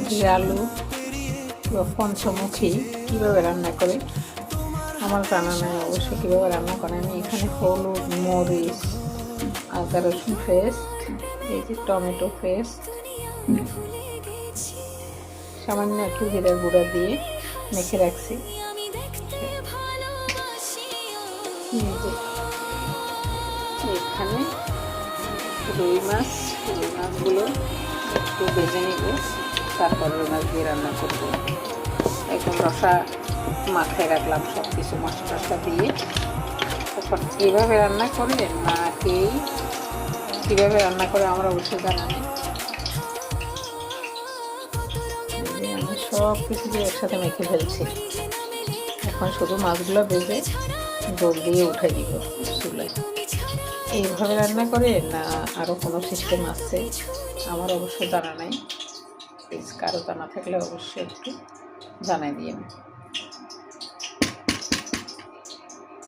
মাটির আলু বা পঞ্চমুখী কীভাবে রান্না করে? আমার জানা নাই অবশ্য কীভাবে রান্না করে আমি এখানে হলুদ, মরিচ, আদা, রসুন পেস্ট, এই যে টমেটো পেস্ট, সামান্য একটু জিরার গুঁড়া দিয়ে মেখে রাখছি। এখানে রুই মাছ, রুই মাছগুলো একটু ভেজে নিব। তারপর রুই মাছ দিয়ে রান্না করব? একদম রসা মাথায় রাখলাম সব কিছু মশলা দিয়ে। তখন এইভাবে রান্না করে না, এই কীভাবে রান্না করে আমরা অবশ্যই জানা নেই আমি সব কিছু দিয়ে একসাথে মেখে ফেলছি। এখন শুধু মাছগুলো ভেজে জল দিয়ে উঠে দিব চুলায়। এইভাবে রান্না করে? না আরও কোনো সিস্টেম আছে? আমার অবশ্য জানা নাই। প্লিজ কারও জানা থাকলে অবশ্যই একটু জানাই দিয়ে